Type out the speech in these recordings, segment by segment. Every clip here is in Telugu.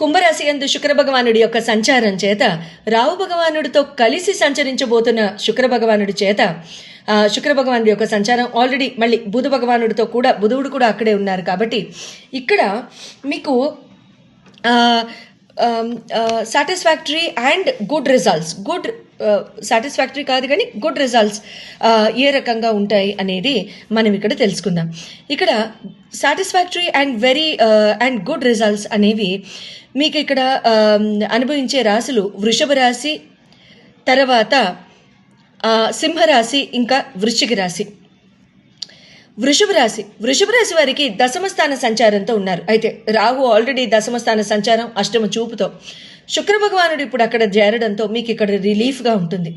కుంభరాశి యందు శుక్ర భగవానుడి యొక్క సంచారం చేత రావు భగవానుడితో కలిసి సంచరించబోతున్న శుక్ర భగవానుడి చేత శుక్ర భగవానుడి యొక్క సంచారం ఆల్రెడీ మళ్ళీ బుధ భగవానుడితో కూడా బుధుడు కూడా అక్కడే ఉన్నారు కాబట్టి ఇక్కడ మీకు satisfactory and good results good Uh, satisfactory కాదు కానీ గుడ్ రిజల్ట్స్ uh, ఏ రకంగా ఉంటాయి అనేది మనం ఇక్కడ తెలుసుకుందాం. ఇక్కడ satisfactory and very and good results అనేవి మీకు ఇక్కడ um, అనుభవించే రాశులు వృషభ రాశి తర్వాత uh, సింహరాశి ఇంకా వృశ్చిక రాశి. వృషభ రాశి వృషభ రాశి వారికి దశమస్థాన సంచారంతో ఉన్నారు. అయితే రాహు ఆల్రెడీ దశమస్థాన సంచారం అష్టమ చూపుతో. శుక్ర భగవానుడు ఇప్పుడు అక్కడ చేరడంతో మీకు ఇక్కడ రిలీఫ్గా ఉంటుంది.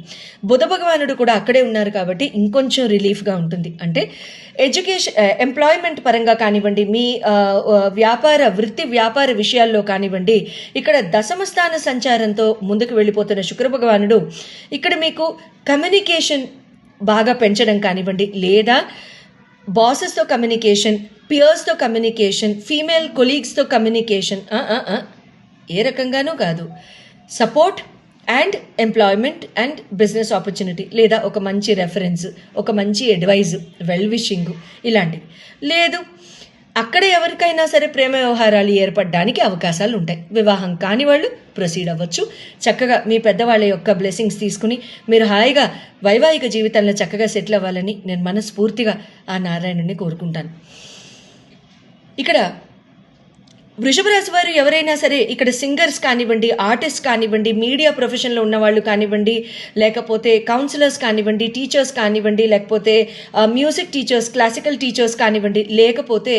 బుధ భగవానుడు కూడా అక్కడే ఉన్నారు కాబట్టి ఇంకొంచెం రిలీఫ్గా ఉంటుంది. అంటే ఎడ్యుకేషన్ ఎంప్లాయ్మెంట్ పరంగా కానివ్వండి మీ వ్యాపార వృత్తి వ్యాపార విషయాల్లో కానివ్వండి ఇక్కడ దశమస్థాన సంచారంతో ముందుకు వెళ్ళిపోతున్న శుక్ర భగవానుడు ఇక్కడ మీకు కమ్యూనికేషన్ బాగా పెంచడం కానివ్వండి లేదా బాసెస్తో కమ్యూనికేషన్ పియర్స్తో కమ్యూనికేషన్ ఫీమేల్ కొలీగ్స్తో కమ్యూనికేషన్ ఏ రకంగానూ కాదు. Support and employment and business opportunity లేదా ఒక మంచి రెఫరెన్స్ ఒక మంచి అడ్వైజ్ వెల్ విషింగ్ ఇలాంటివి. లేదు అక్కడ ఎవరికైనా సరే ప్రేమ వ్యవహారాలు ఏర్పడడానికి అవకాశాలు ఉంటాయి వివాహం కాని వాళ్ళు ప్రొసీడ్ అవ్వచ్చు. చక్కగా మీ పెద్దవాళ్ళ యొక్క బ్లెస్సింగ్స్ తీసుకుని మీరు హాయిగా వైవాహిక జీవితంలో చక్కగా సెటిల్ అవ్వాలని నేను మనస్ఫూర్తిగా ఆ నారాయణుని కోరుకుంటాను. ఇక్కడ వృషభ రాశి వారు ఎవరైనా సరే ఇక్కడ సింగర్స్ కానివ్వండి ఆర్టిస్ట్ కానివ్వండి మీడియా ప్రొఫెషన్లో ఉన్నవాళ్ళు కానివ్వండి లేకపోతే కౌన్సిలర్స్ కానివ్వండి టీచర్స్ కానివ్వండి లేకపోతే మ్యూజిక్ టీచర్స్ క్లాసికల్ టీచర్స్ కానివ్వండి లేకపోతే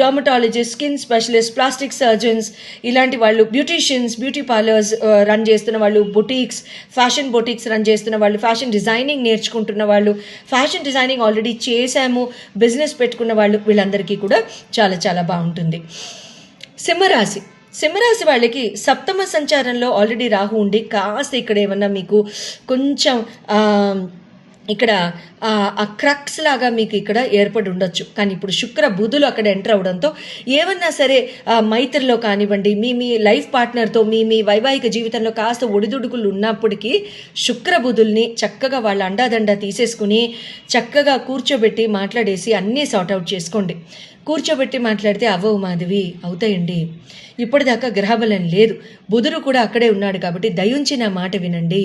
dermatologist skin specialist plastic surgeons ఇలాంటి వాళ్ళు బ్యూటీషియన్స్ బ్యూటీ పార్లర్స్ రన్ చేస్తున్న వాళ్ళు బొటీక్స్ ఫ్యాషన్ బొటీక్స్ రన్ చేస్తున్న వాళ్ళు ఫ్యాషన్ డిజైనింగ్ నేర్చుకుంటున్న వాళ్ళు ఫ్యాషన్ డిజైనింగ్ ఆల్రెడీ చేశాము బిజినెస్ పెట్టుకున్న వాళ్ళు వీళ్ళందరికీ కూడా చాలా చాలా బాగుంటుంది. సింహరాశి. సింహరాశి వాళ్ళకి సప్తమ సంచారంలో ఆల్రెడీ రాహు ఉండి కాస్త ఇక్కడ ఏమన్నా మీకు కొంచెం um, ఇక్కడ ఆ, క్రక్స్ లాగా మీకు ఇక్కడ ఏర్పడి ఉండొచ్చు. కానీ ఇప్పుడు శుక్ర బుధులు అక్కడ ఎంటర్ అవడంతో ఏమన్నా సరే ఆ, మైత్రిలో కానివ్వండి మీ మీ లైఫ్ పార్ట్నర్తో మీ మీ వైవాహిక జీవితంలో కాస్త ఒడిదుడుకులు ఉన్నప్పటికీ శుక్ర బుధుల్ని చక్కగా వాళ్ళ అండాదండ తీసేసుకుని చక్కగా కూర్చోబెట్టి మాట్లాడేసి అన్నీ సార్ట్అవుట్ చేసుకోండి. కూర్చోబెట్టి మాట్లాడితే అవ్వవు మాధవి అవుతాయండి. ఇప్పటిదాకా గ్రహబలం లేదు. బుధుడు కూడా అక్కడే ఉన్నాడు కాబట్టి దయుంచి నా మాట వినండి.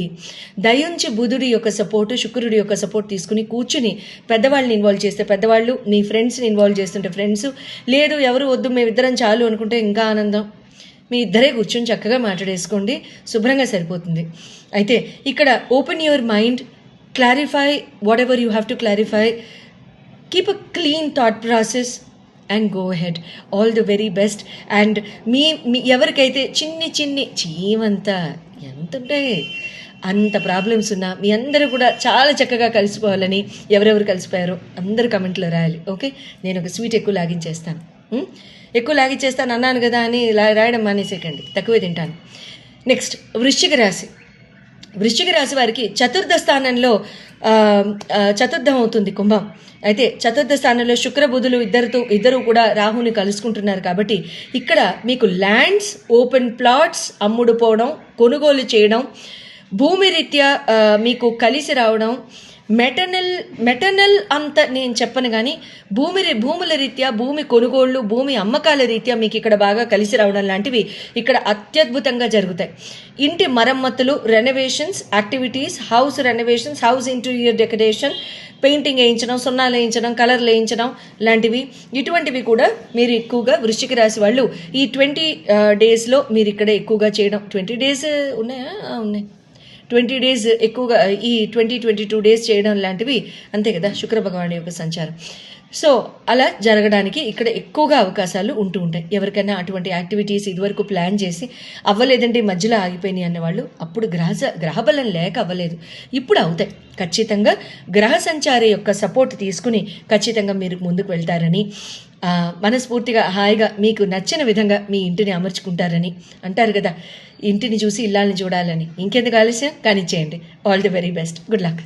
దయుంచి బుధుడి యొక్క సపోర్టు శుక్రుడి యొక్క సపోర్ట్ తీసుకుని కూర్చుని పెద్దవాళ్ళని ఇన్వాల్వ్ చేస్తే పెద్దవాళ్ళు మీ ఫ్రెండ్స్ని ఇన్వాల్వ్ చేస్తుంటే ఫ్రెండ్స్ లేదు ఎవరు వద్దు మేమిద్దరం చాలు అనుకుంటే ఇంకా ఆనందం. మీ ఇద్దరే కూర్చొని చక్కగా మాట్లాడేసుకోండి. శుభ్రంగా సరిపోతుంది. అయితే ఇక్కడ open your mind clarify whatever you have to clarify keep a clean thought process and go ahead all the very best and మీ మీ ఎవరికైతే చిన్ని చిన్ని చీమంతా ఎంత ఉంటాయి అంత ప్రాబ్లమ్స్ ఉన్నా మీ అందరూ కూడా చాలా చక్కగా కలిసిపోవాలని ఎవరెవరు కలిసిపోయారో అందరు కమెంట్లో రాయాలి. ఓకే నేను ఒక స్వీట్ ఎక్కువ లాగించేస్తాను hmm? ఎక్కువ లాగించేస్తాను అన్నాను కదా అని రాయడం మానేసేకండి తక్కువే తింటాను. నెక్స్ట్ వృశ్చిక రాశి. వృశ్చిక రాశి వారికి చతుర్థ స్థానంలో చతుర్థం అవుతుంది కుంభం. అయితే చతుర్థ స్థానంలో శుక్ర బుధులు ఇద్దరితో ఇద్దరు కూడా రాహుని కలుసుకుంటున్నారు కాబట్టి ఇక్కడ మీకు ల్యాండ్స్ ఓపెన్ ప్లాట్స్ అమ్ముడుపోవడం కొనుగోలు చేయడం భూమి రీత్యా మీకు కలిసి రావడం మెటర్నల్ మెటర్నల్ అంత నేను చెప్పను కానీ భూమి భూముల రీత్యా భూమి కొనుగోళ్ళు భూమి అమ్మకాల రీత్యా మీకు ఇక్కడ బాగా కలిసి రావడం లాంటివి ఇక్కడ అత్యద్భుతంగా జరుగుతాయి. ఇంటి మరమ్మతులు renovations activities house renovations house interior decoration painting వేయించడం సున్నాలు వేయించడం కలర్ వేయించడం లాంటివి. ఇటువంటివి కూడా మీరు ఎక్కువగా వృశ్చిక రాశి వాళ్ళు ఈ ట్వంటీ డేస్లో మీరు ఇక్కడ ఎక్కువగా చేయడం. ట్వంటీ డేస్ ఉన్నాయా? ఉన్నాయి. ట్వంటీ డేస్ ఎక్కువగా ఈ ట్వంటీ ట్వంటీ టూ డేస్ చేయడం లాంటివి అంతే కదా శుక్ర భగవాన్ యొక్క సంచారం. సో అలా జరగడానికి ఇక్కడ ఎక్కువగా అవకాశాలు ఉంటూ ఉంటాయి. ఎవరికైనా అటువంటి యాక్టివిటీస్ ఇదివరకు ప్లాన్ చేసి అవ్వలేదంటే మధ్యలో ఆగిపోయినాయి అన్నవాళ్ళు అప్పుడు గ్రహ గ్రహబలం లేక అవ్వలేదు. ఇప్పుడు అవుతాయి. ఖచ్చితంగా గ్రహ సంచారి యొక్క సపోర్ట్ తీసుకుని ఖచ్చితంగా మీరు ముందుకు వెళ్తారని మనస్ఫూర్తిగా హాయిగా మీకు నచ్చిన విధంగా మీ ఇంటిని అమర్చుకుంటారని అంటారు కదా. ఇంటిని చూసి ఇల్లాలని చూడాలని. ఇంకెందుకు ఆలస్యం? కానిచ్చేయండి all the very best good luck